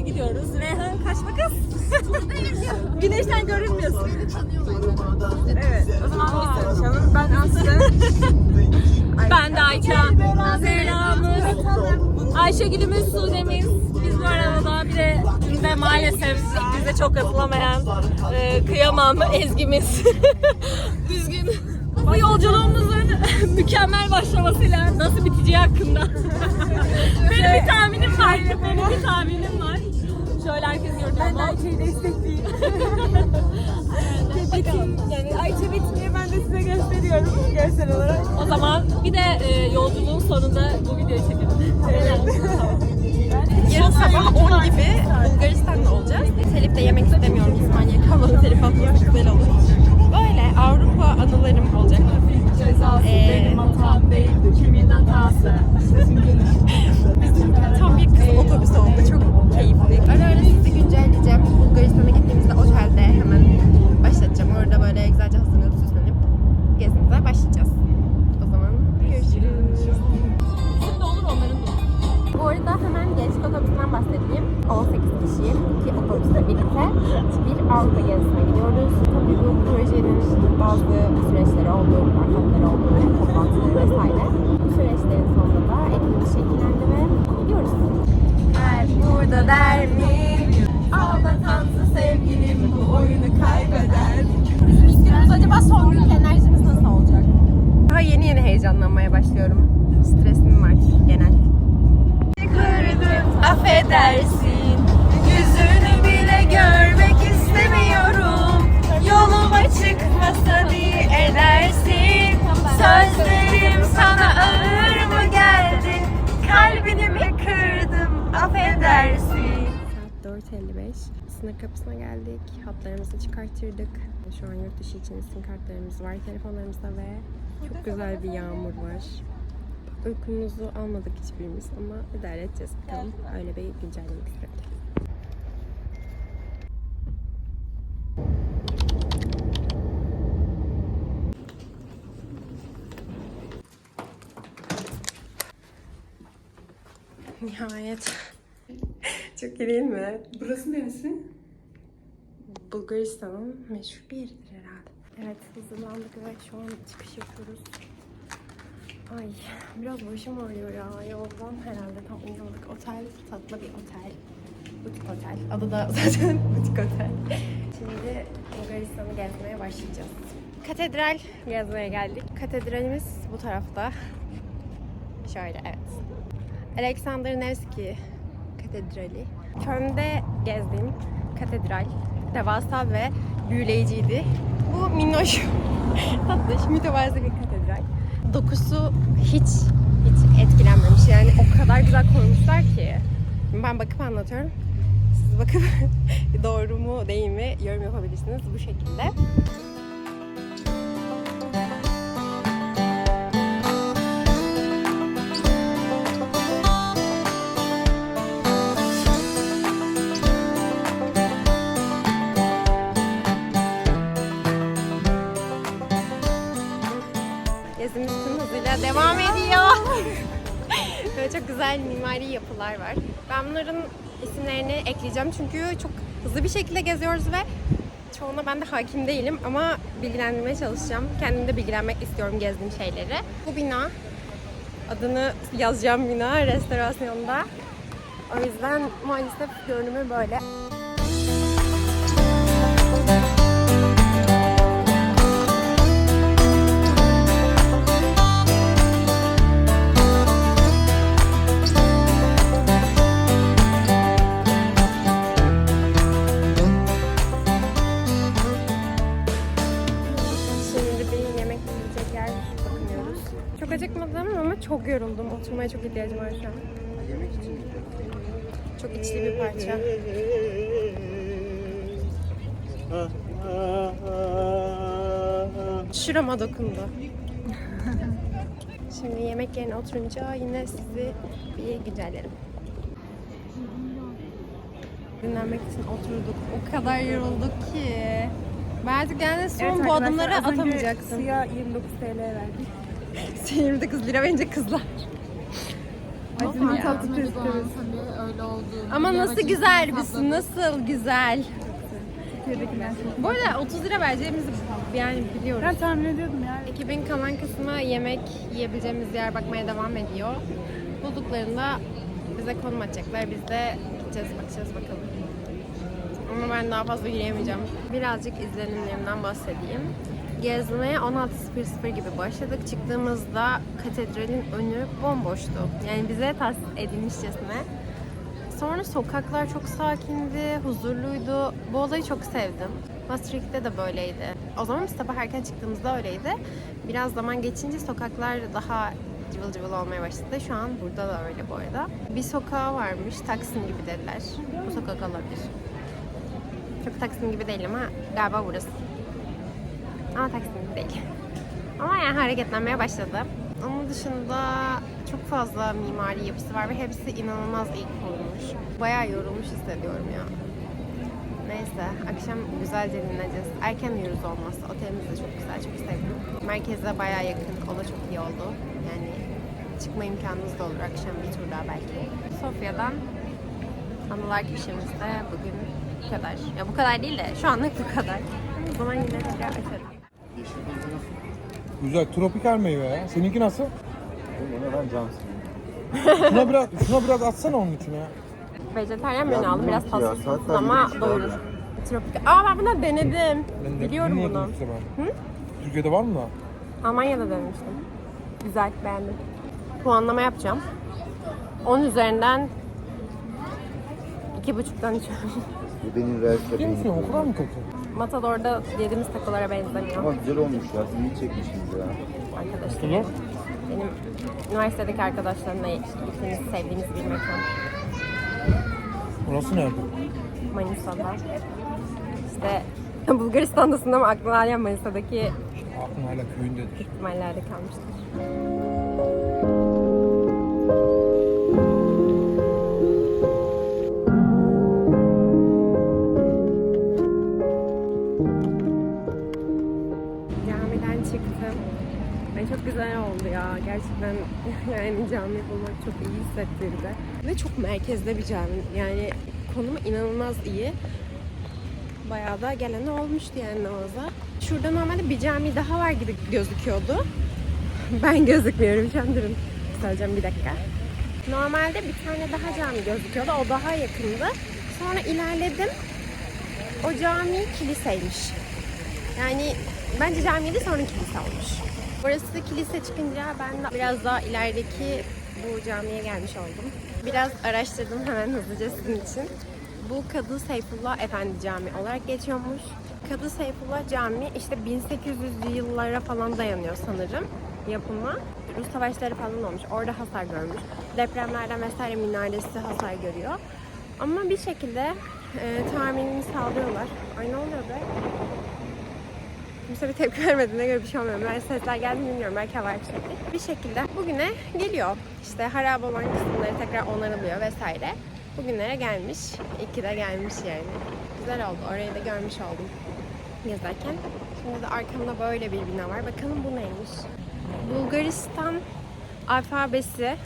doğru gidiyoruz. Reyhan kaçma kız. Güneşten görünmüyorsun. Evet. O zaman biz tanışalım. Ben Aslı. ben de Ayça. Selamız. Ayşegül'ümüz, Sude'miz. Biz bu arada bir de bize maalesef bize çok katılamayan e, kıyamam Ezgi'miz. Üzgün. Bu yolculuğumuzun mükemmel başlamasıyla nasıl biteceği hakkında. benim bir tahminim var. Benim bir tahminim var. Şöyle herkes gördü Ben de Ayça'yı destekleyeyim. yani Ayça bitmiyor ben de size gösteriyorum görsel olarak. O zaman bir de e, yolculuğun sonunda bu videoyu çekelim. Yarın sabah 10 gibi Bulgaristan'da olacağız. Telif de yemek istemiyorum İspanya'ya kalmadı telif atmak güzel olur. Böyle Avrupa anılarım olacak. Ee, hatam değildi, kimin hatası? tam bir kız otobüsü oldu. Çok keyifli. Öyle öyle sizi güncelleyeceğim. Bulgaristan'a gittiğimizde otelde hemen başlatacağım. Orada böyle güzelce hazırlanıp burada der mi? Aldatansın sevgilim bu oyunu kaybeder. Bizim günümüz acaba son gün enerjimiz nasıl olacak? Daha yeni yeni heyecanlanmaya başlıyorum. Stresim var genel. Kırdım affedersin Yüzünü bile görmek istemiyorum Yoluma çıkmasa diye edersin 4.55 Sınır kapısına geldik. Hatlarımızı çıkarttırdık. Şu an yurt dışı için sim kartlarımız var telefonlarımızda ve çok güzel bir yağmur var. Uykumuzu almadık hiçbirimiz ama idare edeceğiz bakalım. Öyle bir güncellemek istedim. Nihayet. Çok iyi değil mi? Burası neresi? Bulgaristan'ın meşhur bir yeridir herhalde. Evet hazırlandık ve şu an çıkış yapıyoruz. Ay biraz başım ağrıyor ya yoldan herhalde tam uyandık. Otel tatlı bir otel. Butik otel. Adı da zaten butik otel. Şimdi Bulgaristan'ı gezmeye başlayacağız. Katedral gezmeye geldik. Katedralimiz bu tarafta. Şöyle evet. Alexander Nevski Katedrali. Köln'de gezdiğim katedral devasa ve büyüleyiciydi. Bu minnoş, tatlış, mütevazı bir katedral. Dokusu hiç hiç etkilenmemiş. Yani o kadar güzel koymuşlar ki. Ben bakıp anlatıyorum. Siz bakıp doğru mu değil mi yorum yapabilirsiniz bu şekilde. Devam ediyor. Böyle çok güzel mimari yapılar var. Ben bunların isimlerini ekleyeceğim çünkü çok hızlı bir şekilde geziyoruz ve çoğuna ben de hakim değilim ama bilgilendirmeye çalışacağım. Kendim de bilgilenmek istiyorum gezdiğim şeyleri. Bu bina, adını yazacağım bina restorasyonda. O yüzden maalesef görünümü böyle. Var şu an. Çok içli bir parça. Şurama dokundu. Şimdi yemek yerine oturunca yine sizi bir güncellerim. Dinlenmek için oturduk. O kadar yorulduk ki. Birazcık yani son bu adımları atamayacaksın. Suya 29 TL verdik. 29 lira bence kızlar. Acımın tatlı Tabii testimiz. öyle oldu. Ama nasıl güzel bir su, nasıl güzel. Bu arada 30 lira vereceğimizi yani biliyoruz. Ben tahmin ediyordum ya. Ekibin kalan kısmı yemek yiyebileceğimiz yer bakmaya devam ediyor. Bulduklarında bize konum atacaklar. Biz de gideceğiz bakacağız bakalım. Ama ben daha fazla yürüyemeyeceğim. Birazcık izlenimlerimden bahsedeyim. Gezmeye 16.00 gibi başladık. Çıktığımızda katedralin önü bomboştu. Yani bize tahsis edilmişçesine. Sonra sokaklar çok sakindi, huzurluydu. Bu olayı çok sevdim. Maastricht'te de böyleydi. O zaman biz sabah erken çıktığımızda öyleydi. Biraz zaman geçince sokaklar daha cıvıl cıvıl olmaya başladı. Şu an burada da öyle bu arada. Bir sokağı varmış, Taksim gibi dediler. Bu sokak olabilir. Çok Taksim gibi değil ama galiba burası. Ama Taksim değil. Ama yani hareketlenmeye başladı. Onun dışında çok fazla mimari yapısı var ve hepsi inanılmaz iyi kurulmuş. Bayağı yorulmuş hissediyorum ya. Neyse, akşam güzelce dinleneceğiz. Erken uyuruz olmazsa. Otelimiz de çok güzel, çok sevdim. Merkeze bayağı yakın, o da çok iyi oldu. Yani çıkma imkanınız da olur akşam bir tur daha belki. Sofya'dan anılar köşemizde bugün bu kadar. Ya bu kadar değil de şu anlık bu kadar. O zaman yine tekrar açarım. Güzel tropikal meyve ya. Seninki nasıl? Ona ben sıkıyorum. Şuna biraz şuna biraz atsana onun içine. Vejetaryen menü aldım. Biraz ya, tatsız zaten ama doyurur. var Tropik. Aa ben bunu denedim. Ben de Biliyorum bunu. işte ben. Türkiye'de var mı da? Almanya'da denemiştim. Güzel, beğendim. Puanlama yapacağım. 10 üzerinden 2,5'tan 3. Bu benim real Ciddi misin? O kadar mı kötü? Matador'da yediğimiz takolara benzemiyor Ama güzel olmuş ya. Siz iyi çekmişsiniz ya. arkadaşlar. Benim üniversitedeki arkadaşlarımla gittiğimiz, sevdiğimiz bir mekan. Orası nerede? Manisa'da. İşte Bulgaristan'dasın ama aklına hala Manisa'daki Aklım hala köyündedir. ihtimallerde kalmıştır. yani cami bulmak çok iyi hissettirdi. Ve çok merkezde bir cami. Yani konumu inanılmaz iyi. Bayağı da gelen olmuştu yani namaza. Şurada normalde bir cami daha var gibi gözüküyordu. Ben gözükmüyorum şu an durun. Söyleyeceğim bir dakika. Normalde bir tane daha cami gözüküyordu. O daha yakındı. Sonra ilerledim. O cami kiliseymiş. Yani bence camiydi sonra kilise olmuş. Burası kilise çıkınca ben de biraz daha ilerideki bu camiye gelmiş oldum. Biraz araştırdım hemen hızlıca sizin için. Bu Kadı Seyfullah Efendi Camii olarak geçiyormuş. Kadı Seyfullah Camii işte 1800'lü yıllara falan dayanıyor sanırım yapımı. Rus savaşları falan olmuş. Orada hasar görmüş. Depremlerden vesaire minaresi hasar görüyor. Ama bir şekilde e, tamirini sağlıyorlar. Ay ne oluyor be? Kimse bir tepki vermediğine göre bir şey olmuyor. Ben sesler geldi mi bilmiyorum. Belki hava yükseklik. Bir şekilde bugüne geliyor. İşte harap olan kısımları tekrar onarılıyor vesaire. Bugünlere gelmiş. İyi ki de gelmiş yani. Güzel oldu. Orayı da görmüş oldum gezerken. Şimdi de arkamda böyle bir bina var. Bakalım bu neymiş? Bulgaristan alfabesi.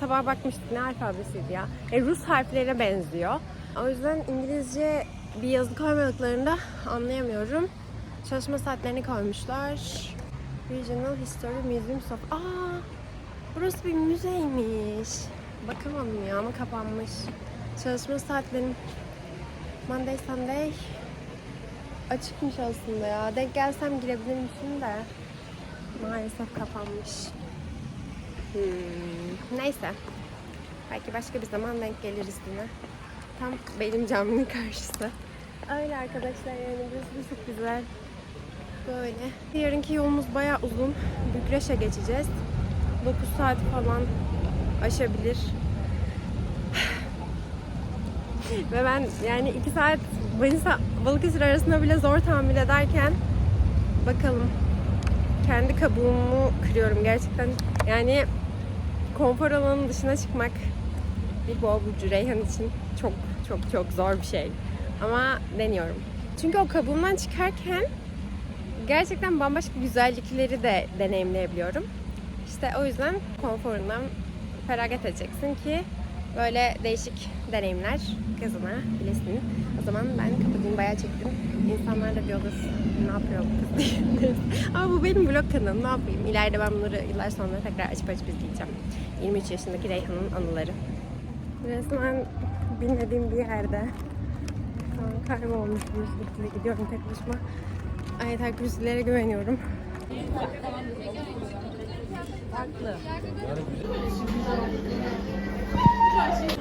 Sabah bakmıştık ne alfabesiydi ya. E, Rus harflerine benziyor. O yüzden İngilizce bir yazı koymadıklarında anlayamıyorum. Çalışma saatlerini koymuşlar. Regional History Museum of... Aa, burası bir müzeymiş. Bakamadım ya ama kapanmış. Çalışma saatlerim Monday, Sunday açıkmış aslında ya. Denk gelsem girebilirmişim de. Maalesef kapanmış. Hmm, neyse. Belki başka bir zaman denk geliriz yine. Tam benim caminin karşısı. Öyle arkadaşlar yani burası çok güzel. Böyle. Yarınki yolumuz bayağı uzun. Bükreş'e geçeceğiz. 9 saat falan aşabilir. Ve ben yani 2 saat Manisa Balıkesir arasında bile zor tahammül ederken bakalım kendi kabuğumu kırıyorum gerçekten. Yani konfor alanının dışına çıkmak bir boğa Reyhan için çok çok çok zor bir şey. Ama deniyorum. Çünkü o kabuğumdan çıkarken gerçekten bambaşka güzellikleri de deneyimleyebiliyorum. İşte o yüzden konforundan feragat edeceksin ki böyle değişik deneyimler kazanabilesin. O zaman ben kapatayım bayağı çektim. İnsanlar da diyordur ne yapıyor kız diye. Ama bu benim vlog kanalım ne yapayım. İleride ben bunları yıllar sonra tekrar açıp açıp izleyeceğim. 23 yaşındaki Reyhan'ın anıları. Resmen bilmediğim bir yerde. Kaybolmuş bir şekilde gidiyorum tek başıma. Ay takipçilere güveniyorum.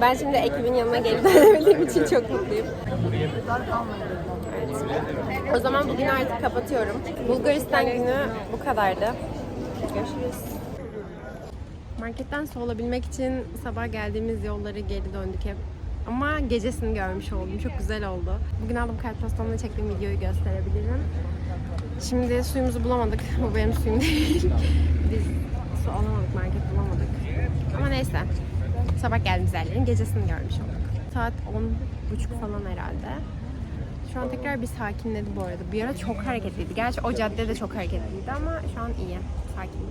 Ben şimdi ekibin yanına geri dönebildiğim için çok mutluyum. Evet. O zaman bugün artık kapatıyorum. Bulgaristan günü bu kadardı. Görüşürüz. Marketten su alabilmek için sabah geldiğimiz yolları geri döndük hep. Ama gecesini görmüş oldum. Çok güzel oldu. Bugün aldım kartpostamda çektiğim videoyu gösterebilirim. Şimdi suyumuzu bulamadık. Bu benim suyum değil. Biz su alamadık, market bulamadık. Ama neyse. Sabah geldiğimiz yerlerin gecesini görmüş olduk. Saat 10.30 falan herhalde. Şu an tekrar bir sakinledi bu arada. Bir ara çok hareketliydi. Gerçi o cadde de çok hareketliydi ama şu an iyi. Sakin.